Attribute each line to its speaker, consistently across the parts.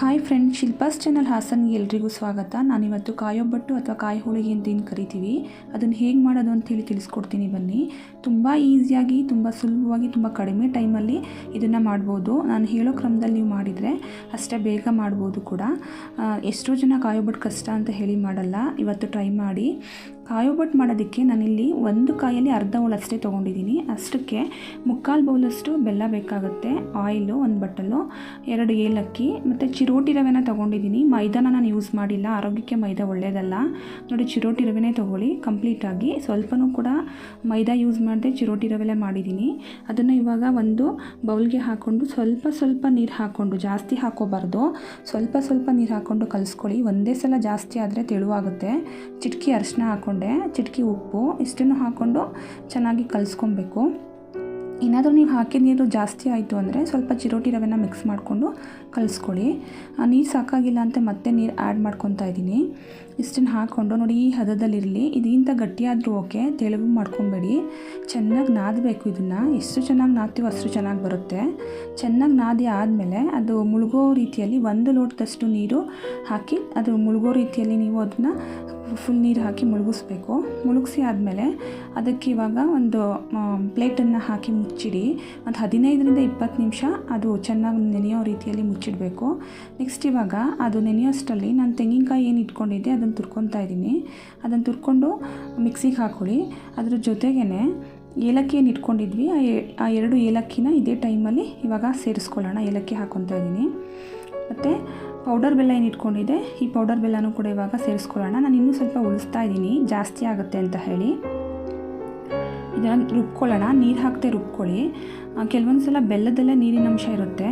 Speaker 1: Hi friend Shilpa's channel ಹಾಸನ್ಗೆ ಎಲ್ರಿಗೂ ಸ್ವಾಗತ. ನಾನಿವತ್ತು ಕಾಯೊಬ್ಬಟ್ಟು ಅಥವಾ ಕಾಯಿ ಹೋಳಿಗೆ ಅಂತ ಏನು ಕರಿತೀವಿ ಅದನ್ನು ಹೇಗೆ ಮಾಡೋದು ಅಂತ ಹೇಳಿ ತಿಳಿಸ್ಕೊಡ್ತೀನಿ ಬನ್ನಿ. ತುಂಬ ಈಸಿಯಾಗಿ, ತುಂಬ ಸುಲಭವಾಗಿ, ತುಂಬ ಕಡಿಮೆ ಟೈಮಲ್ಲಿ ಇದನ್ನು ಮಾಡ್ಬೋದು. ನಾನು ಹೇಳೋ ಕ್ರಮದಲ್ಲಿ ನೀವು ಮಾಡಿದರೆ ಅಷ್ಟೇ ಬೇಗ ಮಾಡ್ಬೋದು ಕೂಡ. ಎಷ್ಟೋ ಜನ ಕಾಯೊಬ್ಬಟ್ಟು ಕಷ್ಟ ಅಂತ ಹೇಳಿ ಮಾಡಲ್ಲ. ಇವತ್ತು ಟ್ರೈ ಮಾಡಿ. ಕಾಯೊಬ್ಬಟ್ಟು ಮಾಡೋದಕ್ಕೆ ನಾನಿಲ್ಲಿ ಒಂದು ಕಾಯಲ್ಲಿ ಅರ್ಧ ಹೋಳಷ್ಟೇ ತೊಗೊಂಡಿದ್ದೀನಿ. ಅಷ್ಟಕ್ಕೆ ಮುಕ್ಕಾಲು ಬೌಲಷ್ಟು ಬೆಲ್ಲ ಬೇಕಾಗುತ್ತೆ, ಆಯಿಲು, ಒಂದು ಬಟ್ಟಲು, ಎರಡು ಏಲಕ್ಕಿ, ಮತ್ತು ಚಿರೋಟಿ ರವೆನ ತೊಗೊಂಡಿದ್ದೀನಿ. ಮೈದಾನ ನಾನು ಯೂಸ್ ಮಾಡಿಲ್ಲ, ಆರೋಗ್ಯಕ್ಕೆ ಮೈದಾ ಒಳ್ಳೆಯದಲ್ಲ ನೋಡಿ, ಚಿರೋಟಿ ರವೆನೇ ತೊಗೊಳ್ಳಿ ಕಂಪ್ಲೀಟಾಗಿ ಸ್ವಲ್ಪನೂ ಕೂಡ ಮೈದಾ ಯೂಸ್ ಮಾಡದೆ ಚಿರೋಟಿ ರವೆಲೇ ಮಾಡಿದ್ದೀನಿ. ಅದನ್ನು ಇವಾಗ ಒಂದು ಬೌಲ್ಗೆ ಹಾಕ್ಕೊಂಡು ಸ್ವಲ್ಪ ಸ್ವಲ್ಪ ನೀರು ಹಾಕ್ಕೊಂಡು ಜಾಸ್ತಿ ಹಾಕೋಬಾರ್ದು. ಸ್ವಲ್ಪ ಸ್ವಲ್ಪ ನೀರು ಹಾಕ್ಕೊಂಡು ಕಲಿಸ್ಕೊಳ್ಳಿ. ಒಂದೇ ಸಲ ಜಾಸ್ತಿ ಆದರೆ ತೆಳುವಾಗುತ್ತೆ. ಚಿಟಕಿ ಅರಿಶಿನ ಹಾಕ್ಕೊಂಡೆ ಚಿಟಕಿ ಉಪ್ಪು ಇಷ್ಟನ್ನು ಹಾಕ್ಕೊಂಡು ಚೆನ್ನಾಗಿ ಕಲಿಸ್ಕೊಬೇಕು. ಏನಾದರೂ ನೀವು ಹಾಕಿದ ನೀರು ಜಾಸ್ತಿ ಆಯಿತು ಅಂದರೆ ಸ್ವಲ್ಪ ಚಿರೋಟಿ ರವೆನ ಮಿಕ್ಸ್ ಮಾಡಿಕೊಂಡು ಕಲಿಸ್ಕೊಳ್ಳಿ. ನೀರು ಸಾಕಾಗಿಲ್ಲ ಅಂತ ಮತ್ತೆ ನೀರು ಆ್ಯಡ್ ಮಾಡ್ಕೊತಾ ಇದ್ದೀನಿ. ಇಷ್ಟನ್ನು ಹಾಕ್ಕೊಂಡು ನೋಡಿ, ಈ ಹದದಲ್ಲಿರಲಿ ಇದಿಂತ ಗಟ್ಟಿಯಾದರೂ ಓಕೆ ತೆಳುವು ಮಾಡ್ಕೊಬೇಡಿ. ಚೆನ್ನಾಗಿ ನಾದಬೇಕು ಇದನ್ನು. ಎಷ್ಟು ಚೆನ್ನಾಗಿ ನಾದ್ತೀವೋ ಅಷ್ಟು ಚೆನ್ನಾಗಿ ಬರುತ್ತೆ. ಚೆನ್ನಾಗಿ ನಾದಿ ಆದಮೇಲೆ ಅದು ಮುಳುಗೋ ರೀತಿಯಲ್ಲಿ ಒಂದು ಲೋಟದಷ್ಟು ನೀರು ಹಾಕಿ ಅದು ಮುಳುಗೋ ರೀತಿಯಲ್ಲಿ ನೀವು ಅದನ್ನು ಫುಲ್ ನೀರು ಹಾಕಿ ಮುಳುಗಿಸ್ಬೇಕು. ಮುಳುಗಿಸಿ ಆದಮೇಲೆ ಅದಕ್ಕೆ ಇವಾಗ ಒಂದು ಪ್ಲೇಟನ್ನು ಹಾಕಿ ಮುಚ್ಚಿಡಿ. ಒಂದು ಹದಿನೈದರಿಂದ ಇಪ್ಪತ್ತು ನಿಮಿಷ ಅದು ಚೆನ್ನಾಗಿ ನೆನೆಯೋ ರೀತಿಯಲ್ಲಿ ಮುಚ್ಚಿಡಬೇಕು. ನೆಕ್ಸ್ಟ್ ಇವಾಗ ಅದು ನೆನೆಯೋಷ್ಟರಲ್ಲಿ ನಾನು ತೆಂಗಿನಕಾಯಿ ಏನು ಇಟ್ಕೊಂಡಿದ್ದೆ ಅದನ್ನು ತುರ್ಕೊತಾ ಇದ್ದೀನಿ. ಅದನ್ನು ತುರ್ಕೊಂಡು ಮಿಕ್ಸಿಗೆ ಹಾಕೊಳ್ಳಿ. ಅದ್ರ ಜೊತೆಗೇ ಏಲಕ್ಕಿ ಏನು ಇಟ್ಕೊಂಡಿದ್ವಿ ಆ ಎರಡು ಏಲಕ್ಕಿನ ಇದೇ ಟೈಮಲ್ಲಿ ಇವಾಗ ಸೇರಿಸ್ಕೊಳ್ಳೋಣ. ಏಲಕ್ಕಿ ಹಾಕೊತಾ ಇದ್ದೀನಿ. ಮತ್ತು ಪೌಡರ್ ಬೆಲ್ಲ ಏನು ಇಟ್ಕೊಂಡಿದೆ ಈ ಪೌಡರ್ ಬೆಲ್ಲನೂ ಕೂಡ ಇವಾಗ ಸೇರಿಸ್ಕೊಳ್ಳೋಣ. ನಾನು ಇನ್ನೂ ಸ್ವಲ್ಪ ಉಳಿಸ್ತಾ ಇದ್ದೀನಿ, ಜಾಸ್ತಿ ಆಗುತ್ತೆ ಅಂತ ಹೇಳಿ. ಇದನ್ನು ರುಬ್ಕೊಳ್ಳೋಣ, ನೀರು ಹಾಕದೆ ರುಬ್ಕೊಳ್ಳಿ. ಕೆಲವೊಂದು ಸಲ ಬೆಲ್ಲದಲ್ಲೇ ನೀರಿನ ಅಂಶ ಇರುತ್ತೆ.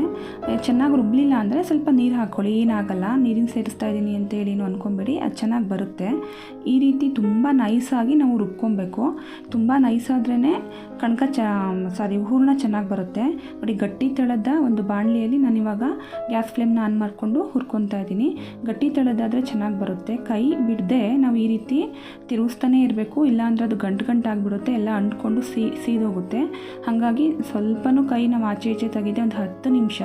Speaker 1: ಚೆನ್ನಾಗಿ ರುಬ್ಲಿಲ್ಲ ಅಂದರೆ ಸ್ವಲ್ಪ ನೀರು ಹಾಕ್ಕೊಳ್ಳಿ ಏನಾಗಲ್ಲ, ನೀರಿನ ಸೇರಿಸ್ತಾ ಇದ್ದೀನಿ ಅಂತೇಳಿ ಏನು ಅಂದ್ಕೊಂಬೇಡಿ ಅದು ಚೆನ್ನಾಗಿ ಬರುತ್ತೆ. ಈ ರೀತಿ ತುಂಬ ನೈಸಾಗಿ ನಾವು ರುಬ್ಕೊಬೇಕು. ತುಂಬ ನೈಸಾದ್ರೇ ಕಣಕ ಚ ಸಾರಿ ಹೂರಣ ಚೆನ್ನಾಗಿ ಬರುತ್ತೆ. ನೋಡಿ, ಗಟ್ಟಿ ತಳದ ಒಂದು ಬಾಣಲಿಯಲ್ಲಿ ನಾನು ಇವಾಗ ಗ್ಯಾಸ್ ಫ್ಲೇಮ್ನ ಆನ್ ಮಾಡಿಕೊಂಡು ಹುರ್ಕೊತಾ ಇದ್ದೀನಿ ಗಟ್ಟಿ ತಳದಾದರೆ ಚೆನ್ನಾಗಿ ಬರುತ್ತೆ. ಕೈ ಬಿಡದೆ ನಾವು ಈ ರೀತಿ ತಿರುಗಿಸ್ತಾನೆ ಇರಬೇಕು. ಇಲ್ಲಾಂದ್ರೆ ಅದು ಗಂಟು ಗಂಟಾಗಿಬಿಡುತ್ತೆ ಎಲ್ಲ ಅಂಟ್ಕೊಂಡು ಸೀ, ಸೀದೋಗುತ್ತೆ. ಹಾಗಾಗಿ ಸ್ವಲ್ಪನೂ ಕೈ ನಾವು ಆಚೆ ಈಚೆ ತೆಗಿದೆ ಒಂದು ಹತ್ತು ನಿಮಿಷ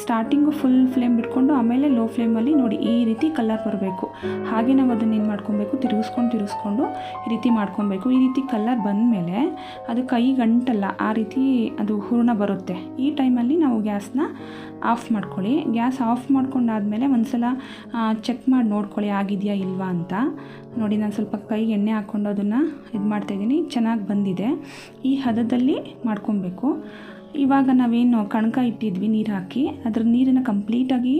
Speaker 1: ಸ್ಟಾರ್ಟಿಂಗು ಫುಲ್ ಫ್ಲೇಮ್ ಬಿಟ್ಕೊಂಡು ಆಮೇಲೆ ಲೋ ಫ್ಲೇಮಲ್ಲಿ ನೋಡಿ ಈ ರೀತಿ ಕಲರ್ ಬರಬೇಕು. ಹಾಗೆ ನಾವು ಅದನ್ನು ಏನು ಮಾಡ್ಕೊಬೇಕು? ತಿರುಗಿಸ್ಕೊಂಡು ತಿರುಗಿಸ್ಕೊಂಡು ಈ ರೀತಿ ಮಾಡ್ಕೊಬೇಕು. ಈ ರೀತಿ ಕಲರ್ ಬಂದಮೇಲೆ ಅದು ಕೈ ಗಂಟಲ್ಲ, ಆ ರೀತಿ ಅದು ಹೂರ್ಣ ಬರುತ್ತೆ. ಈ ಟೈಮಲ್ಲಿ ನಾವು ಗ್ಯಾಸ್ನ ಆಫ್ ಮಾಡ್ಕೊಳ್ಳಿ. ಗ್ಯಾಸ್ ಆಫ್ ಮಾಡ್ಕೊಂಡಾದಮೇಲೆ ಒಂದು ಸಲ ಚೆಕ್ ಮಾಡಿ ನೋಡ್ಕೊಳ್ಳಿ ಆಗಿದೆಯಾ ಇಲ್ವಾ ಅಂತ. ನೋಡಿ ನಾನು ಸ್ವಲ್ಪ ಕೈ ಎಣ್ಣೆ ಹಾಕ್ಕೊಂಡು ಅದನ್ನು ಇದು ಮಾಡ್ತಾಯಿದ್ದೀನಿ ಚೆನ್ನಾಗಿ ಬಂದಿದೆ. ಈ ಹದದಲ್ಲಿ ಮಾಡ್ಕೊಬೇಕು. ಇವಾಗ ನಾವೇನು ಕಣಕ ಇಟ್ಟಿದ್ವಿ ನೀರು ಹಾಕಿ, ಅದ್ರ ನೀರನ್ನು ಕಂಪ್ಲೀಟಾಗಿ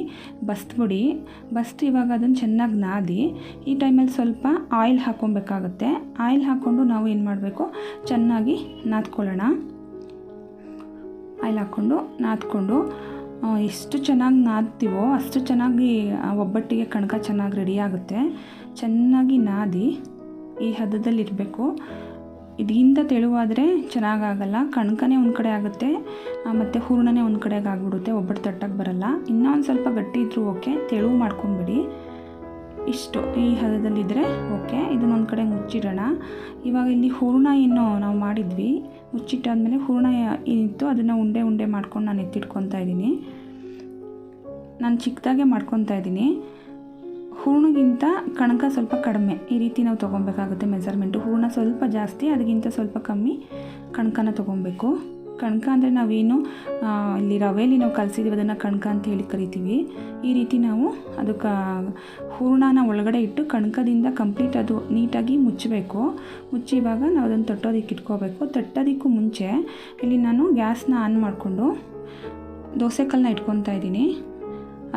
Speaker 1: ಬಸ್ತ್ಬಿಡಿ ಬಸ್ತು ಇವಾಗ ಅದನ್ನು ಚೆನ್ನಾಗಿ ನಾದಿ, ಈ ಟೈಮಲ್ಲಿ ಸ್ವಲ್ಪ ಆಯಿಲ್ ಹಾಕ್ಕೊಬೇಕಾಗತ್ತೆ. ಆಯಿಲ್ ಹಾಕ್ಕೊಂಡು ನಾವು ಏನು ಮಾಡಬೇಕು? ಚೆನ್ನಾಗಿ ನಾದ್ಕೊಳ್ಳೋಣ. ಆಯಿಲ್ ಹಾಕ್ಕೊಂಡು ನಾದ್ಕೊಂಡು ಎಷ್ಟು ಚೆನ್ನಾಗಿ ನಾದ್ತೀವೋ ಅಷ್ಟು ಚೆನ್ನಾಗಿ ಒಬ್ಬಟ್ಟಿಗೆ ಕಣಕ ಚೆನ್ನಾಗಿ ರೆಡಿ ಆಗುತ್ತೆ. ಚೆನ್ನಾಗಿ ನಾದಿ, ಈ ಹದದಲ್ಲಿರಬೇಕು ಇದಕ್ಕಿಂತ ತೆಳುವಾದರೆ ಚೆನ್ನಾಗಾಗಲ್ಲ, ಕಣ್ಕನೇ ಒಂದು ಕಡೆ ಆಗುತ್ತೆ ಮತ್ತು ಹೂರ್ಣನೇ ಒಂದು ಕಡೆಗೆ ಆಗಿಬಿಡುತ್ತೆ ಒಬ್ಬಟ್ಟು ತಟ್ಟಕ್ಕೆ ಬರಲ್ಲ. ಇನ್ನೂ ಒಂದು ಸ್ವಲ್ಪ ಗಟ್ಟಿ ಇದ್ದರೂ ಓಕೆ, ತೆಳು ಮಾಡ್ಕೊಂಬಿಡಿ. ಇಷ್ಟು, ಈ ಹದದಲ್ಲಿದ್ದರೆ ಓಕೆ ಇದನ್ನೊಂದು ಕಡೆ ಮುಚ್ಚಿಡೋಣ. ಇವಾಗ ಇಲ್ಲಿ ಹೂರ್ಣ ಏನು ನಾವು ಮಾಡಿದ್ವಿ, ಮುಚ್ಚಿಟ್ಟಾದಮೇಲೆ ಹೂರ್ಣ ಏನಿತ್ತು ಅದನ್ನು ಉಂಡೆ ಉಂಡೆ ಮಾಡ್ಕೊಂಡು ನಾನು ಎತ್ತಿಟ್ಕೊತಾ ಇದ್ದೀನಿ. ನಾನು ಚಿಕ್ಕದಾಗೆ ಮಾಡ್ಕೊತಾ ಇದ್ದೀನಿ. ಹೂರ್ಣಗಿಂತ ಕಣಕ ಸ್ವಲ್ಪ ಕಡಿಮೆ ಈ ರೀತಿ ನಾವು ತೊಗೊಬೇಕಾಗುತ್ತೆ ಮೆಸರ್ಮೆಂಟು ಹೂರ್ಣ ಸ್ವಲ್ಪ ಜಾಸ್ತಿ, ಅದಕ್ಕಿಂತ ಸ್ವಲ್ಪ ಕಮ್ಮಿ ಕಣಕನ ತೊಗೊಬೇಕು ಕಣಕ ಅಂದರೆ ನಾವೇನು ಇಲ್ಲಿ ರವೆಯಲ್ಲಿ ನಾವು ಕಲಸಿದ್ದೀವಿ, ಅದನ್ನು ಕಣಕ ಅಂತ ಹೇಳಿ ಕರಿತೀವಿ. ಈ ರೀತಿ ನಾವು ಅದಕ್ಕೆ ಹೂರ್ಣನ ಒಳಗಡೆ ಇಟ್ಟು ಕಣಕದಿಂದ ಕಂಪ್ಲೀಟ್ ಅದು ನೀಟಾಗಿ ಮುಚ್ಚಬೇಕು. ಮುಚ್ಚಿವಾಗ ನಾವು ಅದನ್ನು ತಟ್ಟೋದಕ್ಕೆ ಇಟ್ಕೋಬೇಕು. ತಟ್ಟೋದಕ್ಕೂ ಮುಂಚೆ ಇಲ್ಲಿ ನಾನು ಗ್ಯಾಸ್ನ ಆನ್ ಮಾಡಿಕೊಂಡು ದೋಸೆ ಕಲ್ಲನ್ನ ಇಟ್ಕೊತಾ ಇದ್ದೀನಿ.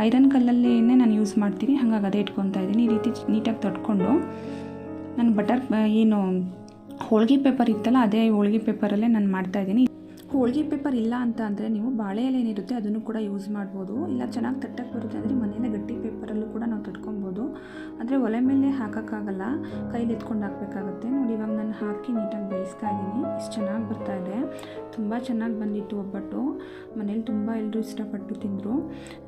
Speaker 1: ಐರನ್ ಕಲ್ಲಲ್ಲೇ ನಾನು ಯೂಸ್ ಮಾಡ್ತೀನಿ, ಹಾಗಾಗಿ ಅದೇ ಇಟ್ಕೊತಾ ಇದ್ದೀನಿ. ಈ ರೀತಿ ನೀಟಾಗಿ ತೊಟ್ಕೊಂಡು ನಾನು ಬಟರ್, ಏನು ಹೋಳ್ಗೆ ಪೇಪರ್ ಇತ್ತಲ್ಲ, ಅದೇ ಹೋಳ್ಗೆ ಪೇಪರಲ್ಲೇ ನಾನು ಮಾಡ್ತಾಯಿದ್ದೀನಿ ಹೋಳ್ಗೆ ಪೇಪರ್ ಇಲ್ಲ ಅಂತ ಅಂದರೆ ನೀವು ಬಾಳೆ ಎಲೆ ಏನಿರುತ್ತೆ ಅದನ್ನು ಕೂಡ ಯೂಸ್ ಮಾಡ್ಬೋದು. ಇಲ್ಲ ಚೆನ್ನಾಗಿ ತಟ್ಟಕ್ಕೆ ಬರುತ್ತೆ ಅಂದರೆ ಮನೆಯಲ್ಲೇ ಗಟ್ಟಿ ಪೇಪರಲ್ಲೂ ಕೂಡ ನಾವು ತಟ್ಕೊಬೋದು. ಅಂದರೆ ಒಲೆ ಮೇಲೆ ಹಾಕೋಕ್ಕಾಗಲ್ಲ, ಕೈಲಿ ಎತ್ಕೊಂಡು ಹಾಕಬೇಕಾಗುತ್ತೆ. ನೋಡಿ, ಇವಾಗ ನಾನು ಹಾಕಿ ನೀಟಾಗಿ ಬೇಯಿಸ್ತಾ ಇದ್ದೀನಿ. ಇಷ್ಟು ಚೆನ್ನಾಗಿ ಬರ್ತಾ ಇದೆ. ತುಂಬ ಚೆನ್ನಾಗಿ ಬಂದಿತ್ತು ಒಬ್ಬಟ್ಟು. ಮನೇಲಿ ತುಂಬ ಎಲ್ಲರೂ ಇಷ್ಟಪಟ್ಟು ತಿಂದರು.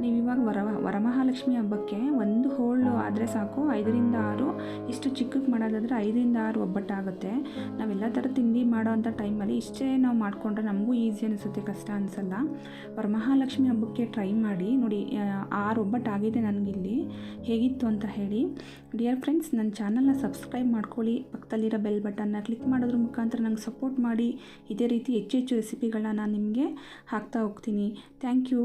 Speaker 1: ನೀವು ಇವಾಗ ವರ ವರಮಹಾಲಕ್ಷ್ಮಿ ಹಬ್ಬಕ್ಕೆ ಒಂದು ಹೋಳು ಆದರೆ ಸಾಕು. ಐದರಿಂದ ಆರು, ಇಷ್ಟು ಚಿಕ್ಕಕ್ಕೆ ಮಾಡೋದಾದರೆ ಐದರಿಂದ ಆರು ಒಬ್ಬಟ್ಟಾಗುತ್ತೆ. ನಾವೆಲ್ಲ ಥರ ತಿಂಡಿ ಮಾಡೋ ಅಂಥ ಟೈಮಲ್ಲಿ ಇಷ್ಟೇ ನಾವು ಮಾಡಿಕೊಂಡ್ರೆ ನಮಗೂ ಈಸಿ ಅನಿಸುತ್ತೆ, ಕಷ್ಟ ಅನಿಸಲ್ಲ. ವರಮಹಾಲಕ್ಷ್ಮಿ ಹಬ್ಬಕ್ಕೆ ಟ್ರೈ ಮಾಡಿ, ನೋಡಿ ಆರು ಒಬ್ಬಟ್ಟು ಆಗಿದೆ ನನಗಿಲ್ಲಿ, ಹೇಗಿತ್ತು ಅಂತ ಹೇಳಿ. ಡಿಯರ್ ಫ್ರೆಂಡ್ಸ್ ನನ್ನ ಚಾನಲ್ನ ಸಬ್ಸ್ಕ್ರೈಬ್ ಮಾಡ್ಕೊಳ್ಳಿ. ಪಕ್ಕದಲ್ಲಿರೋ ಬೆಲ್ ಬಟನ್ನ ಕ್ಲಿಕ್ ಮಾಡೋದ್ರ ಮುಖಾಂತರ ನಂಗೆ ಸಪೋರ್ಟ್ ಮಾಡಿ. ಇದೇ ರೀತಿ ಹೆಚ್ಚು ಹೆಚ್ಚು ರೆಸಿಪಿಗಳನ್ನ ನಾನು ನಿಮಗೆ ಹಾಕ್ತಾ ಹೋಗ್ತೀನಿ. Thank you